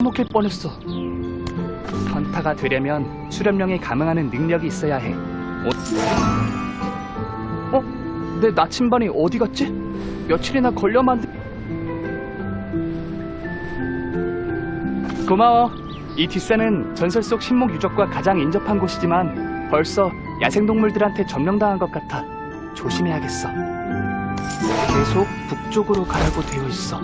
먹힐 뻔했어. 헌타가 되려면 수련령에 감응하는 능력이 있어야 해. 어? 어? 내 나침반이 어디 갔지? 며칠이나 걸려 만든... 고마워. 이 뒷산은 전설 속 신목 유적과 가장 인접한 곳이지만 벌써 야생동물들한테 점령당한 것 같아. 조심해야겠어. 계속 북쪽으로 가라고 되어 있어.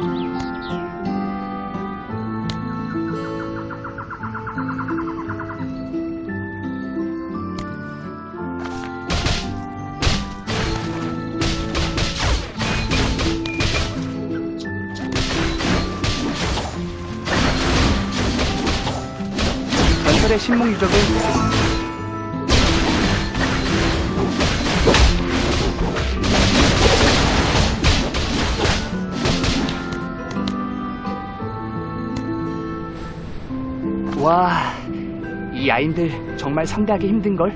전설의 신목 유적을 와, 이 아인들 정말 상대하기 힘든걸?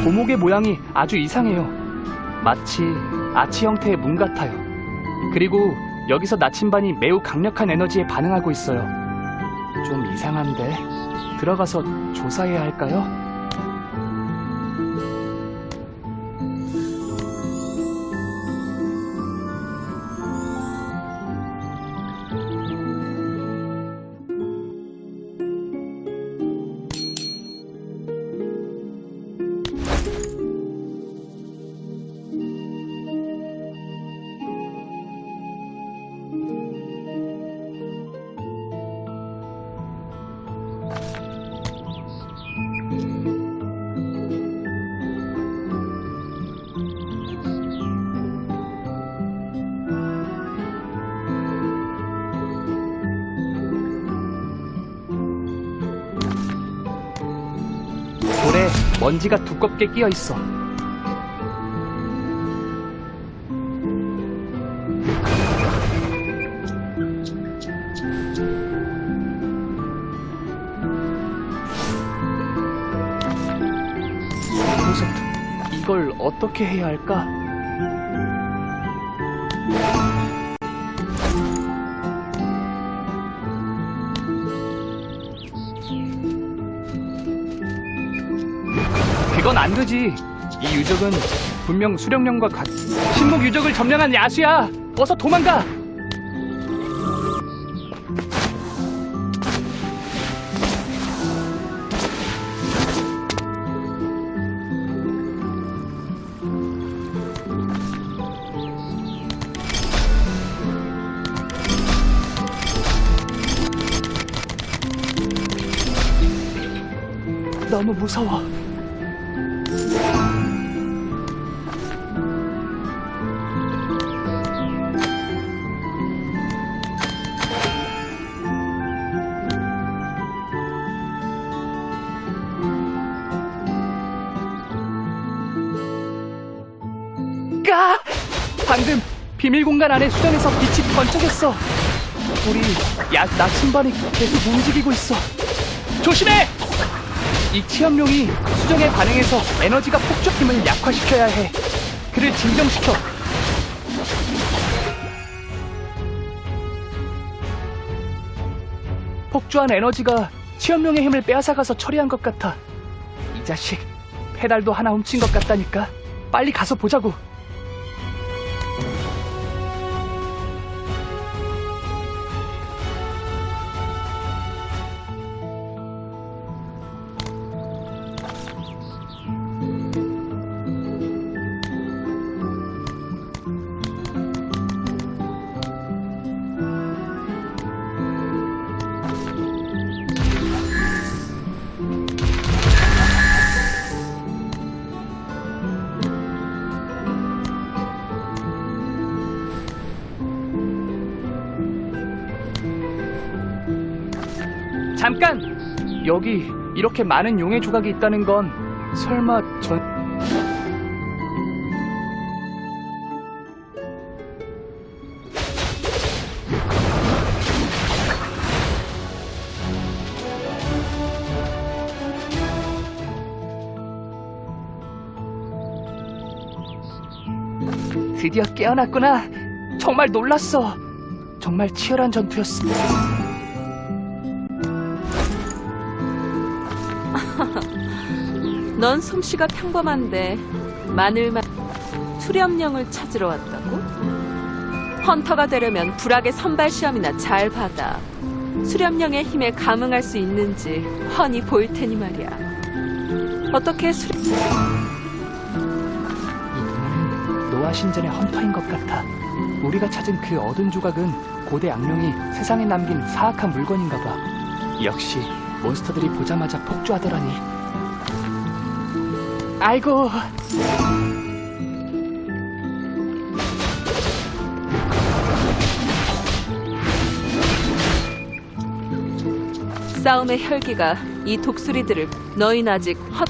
오, 고목의 모양이 아주 이상해요. 마치 아치 형태의 문 같아요. 그리고 여기서 나침반이 매우 강력한 에너지에 반응하고 있어요. 좀 이상한데 들어가서 조사해야 할까요? 먼지가 두껍게 끼어 있어. 그래서 이걸 어떻게 해야 할까? 그건 안 되지. 이 유적은 분명 수령령과 같. 신목 유적을 점령한 야수야. 어서 도망가. 너무 무서워. 까! 방금 비밀 공간 안에 수정에서 빛이 번쩍였어. 우리 야 나침반이 계속 움직이고 있어. 조심해! 이 치염룡이 수정에 반응해서 에너지가 폭주 힘을 약화시켜야 해. 그를 진정시켜. 폭주한 에너지가 치염룡의 힘을 빼앗아가서 처리한 것 같아. 이 자식, 페달도 하나 훔친 것 같다니까. 빨리 가서 보자고. 잠깐! 여기 이렇게 많은 용의 조각이 있다는 건 설마 전... 드디어 깨어났구나. 정말 놀랐어. 정말 치열한 전투였어. 넌 솜씨가 평범한데 마늘만 수렴령을 찾으러 왔다고? 헌터가 되려면 불악의 선발 시험이나 잘 받아. 수렴령의 힘에 감응할 수 있는지 훤히 보일 테니 말이야. 어떻게 수... 이 노아 신전의 헌터인 것 같아. 우리가 찾은 그 어두운 조각은 고대 악령이 세상에 남긴 사악한 물건인가 봐. 역시 몬스터들이 보자마자 폭주하더라니. 아이고, 싸움의 혈기가 이 독수리들을 너흰 아직 헛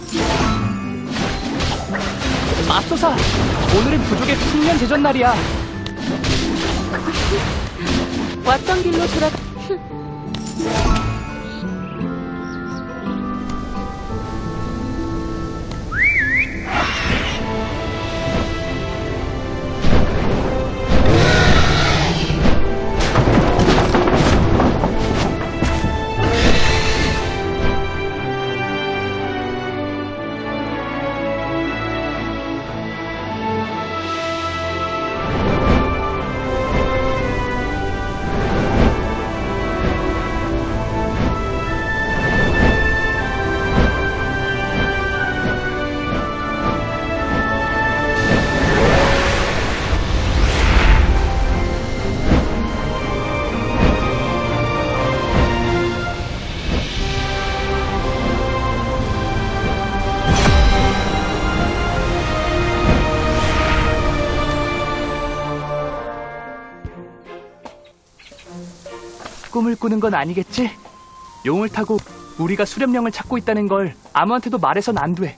맙소사! 오늘은 부족의 풍년 제전 날이야. 왔던 길로 돌아 꿈을 꾸는 건 아니겠지? 용을 타고 우리가 수렴령을 찾고 있다는 걸 아무한테도 말해선 안 돼.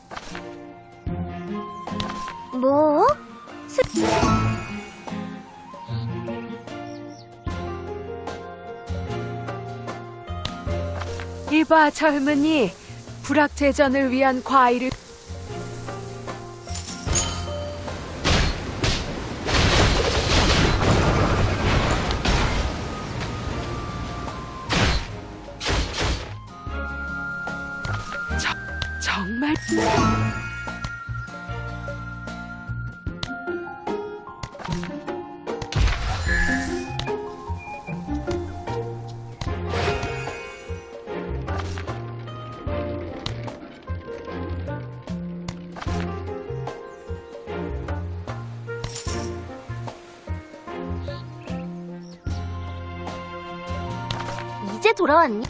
뭐? 이봐 젊은이 불악제전을 위한 과일을 이제 돌아왔니?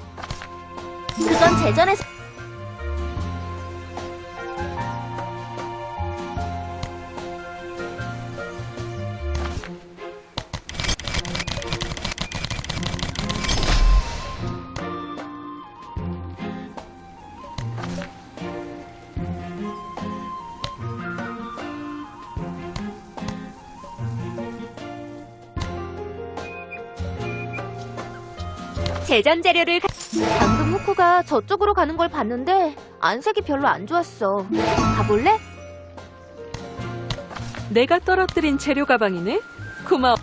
그건 제전에서 제전 재료를 가... 방금 후쿠가 저쪽으로 가는 걸 봤는데 안색이 별로 안 좋았어. 가볼래? 내가 떨어뜨린 재료 가방이네 고마워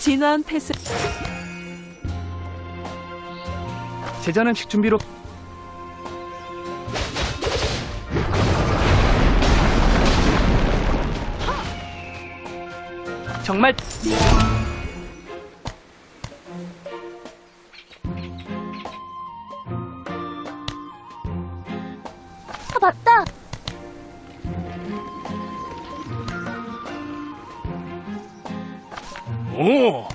진화한 패스 제전 음식 준비로 정말 아, 맞다. 오,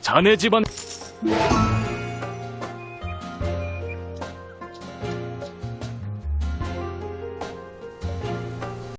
자네 집안